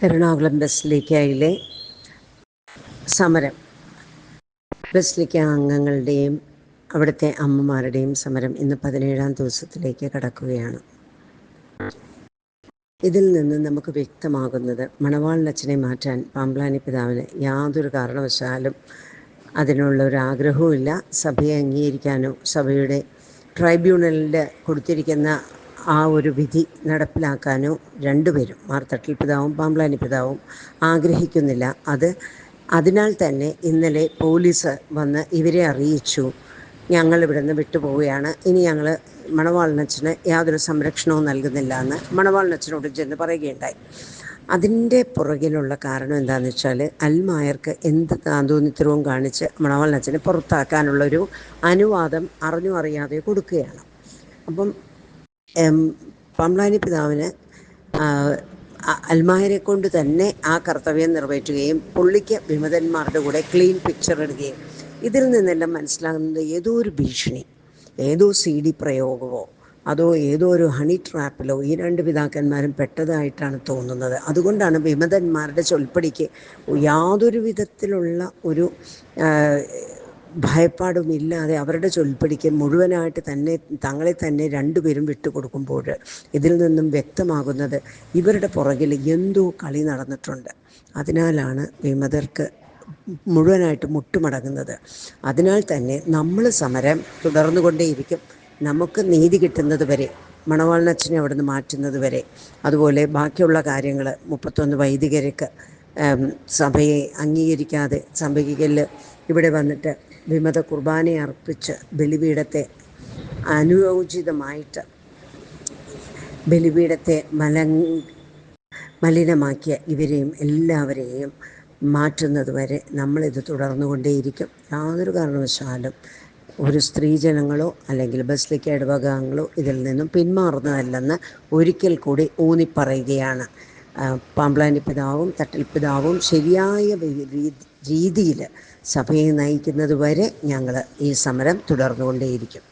എറണാകുളം ബസിലിക്കയിലെ സമരം. ബസിലിക്ക അംഗങ്ങളുടെയും അവിടുത്തെ അമ്മമാരുടെയും സമരം ഇന്ന് പതിനേഴാം ദിവസത്തിലേക്ക് കടക്കുകയാണ്. ഇതിൽ നിന്ന് നമുക്ക് വ്യക്തമാകുന്നത് മണവാളിനച്ഛനെ മാറ്റാൻ പാമ്പ്ലാനി പിതാവിന് യാതൊരു കാരണവശാലും അതിനുള്ള ഒരു ആഗ്രഹവും ഇല്ല സഭയെ അംഗീകരിക്കാനോ സഭയുടെ ട്രൈബ്യൂണലിൽ കൊടുത്തിരിക്കുന്ന ആ ഒരു വിധി നടപ്പിലാക്കാനോ രണ്ടുപേരും മാർത്തട്ടിൽ പിതാവും പാമ്പ്ലാനി പിതാവും ആഗ്രഹിക്കുന്നില്ല. അത് അതിനാൽ തന്നെ ഇന്നലെ പോലീസ് വന്ന് ഇവരെ അറിയിച്ചു. ഞങ്ങൾ ഇവിടുന്ന് വിട്ടുപോവുകയാണ്. ഇനി ഞങ്ങൾ മണവാളിനച്ചന് യാതൊരു സംരക്ഷണവും നൽകുന്നില്ല എന്ന് മണവാളിനച്ചനോട് ചെന്ന് പറയുകയുണ്ടായി. അതിന്റെ പുറകിലുള്ള കാരണം എന്താണെന്ന് വെച്ചാൽ അൽമായർക്ക് എന്ത് താന്തോന്നിത്തരവും കാണിച്ച് മണവാളിനച്ചനെ പുറത്താക്കാനുള്ളൊരു അനുവാദം അറിഞ്ഞു അറിയാതെ കൊടുക്കുകയാണ്. അപ്പം പമ്പ്ലാനി പിതാവിന് അൽമായരെ കൊണ്ട് തന്നെ ആ കർത്തവ്യം നിറവേറ്റുകയും പുള്ളിക്ക് വിമതന്മാരുടെ കൂടെ ക്ലീൻ പിക്ചർ ഇടുകയും ഇതിൽ നിന്നെല്ലാം മനസ്സിലാകുന്നത് ഏതോ ഒരു ഭീഷണി ഏതോ സി ഡി പ്രയോഗമോ അതോ ഏതോ ഒരു ഹണി ട്രാപ്പിലോ ഈ രണ്ട് പിതാക്കന്മാരും പെട്ടതായിട്ടാണ് തോന്നുന്നത്. അതുകൊണ്ടാണ് വിമതന്മാരുടെ ചൊൽപ്പടിക്ക് യാതൊരു വിധത്തിലുള്ള ഒരു ഭയപ്പാടുമില്ലാതെ അവരുടെ ചൊൽപ്പടിക്ക് മുഴുവനായിട്ട് തന്നെ തങ്ങളെ തന്നെ രണ്ടുപേരും വിട്ടുകൊടുക്കുമ്പോൾ ഇതിൽ നിന്നും വ്യക്തമാകുന്നത് ഇവരുടെ പുറകിൽ എന്തോ കളി നടന്നിട്ടുണ്ട്. അതിനാലാണ് വിമതർക്ക് മുഴുവനായിട്ട് മുട്ടുമടങ്ങുന്നത്. അതിനാൽ തന്നെ നമ്മൾ സമരം തുടർന്നുകൊണ്ടേയിരിക്കും. നമുക്ക് നീതി കിട്ടുന്നത് വരെ മണവാളനച്ഛനെ അവിടെ നിന്ന് മാറ്റുന്നത് വരെ. അതുപോലെ ബാക്കിയുള്ള കാര്യങ്ങൾ മുപ്പത്തൊന്ന് വൈദികർക്ക് സഭയെ അംഗീകരിക്കാതെ സഭയിൽ ഇവിടെ വന്നിട്ട് വിമത കുർബാനയെ അർപ്പിച്ച് ബലിപീഠത്തെ അനുയോജിതമായിട്ട് ബലിപീഠത്തെ മല മലിനമാക്കിയ ഇവരെയും എല്ലാവരെയും മാറ്റുന്നത് വരെ നമ്മളിത് തുടർന്നുകൊണ്ടേയിരിക്കും. യാതൊരു കാരണവശാലും ഒരു സ്ത്രീജനങ്ങളോ അല്ലെങ്കിൽ ബസ്ലിക്ക ഇടവകാംഗങ്ങളോ ഇതിൽ നിന്നും പിന്മാറുന്നതല്ലെന്ന് ഒരിക്കൽ കൂടി ഊന്നിപ്പറയുകയാണ്. പാമ്പ്ലാനി പിതാവും തട്ടിൽ പിതാവും ശരിയായ രീതിയിൽ സഭയെ നയിക്കുന്നത് വരെ ഞങ്ങൾ ഈ സമരം തുടർന്നുകൊണ്ടേയിരിക്കും.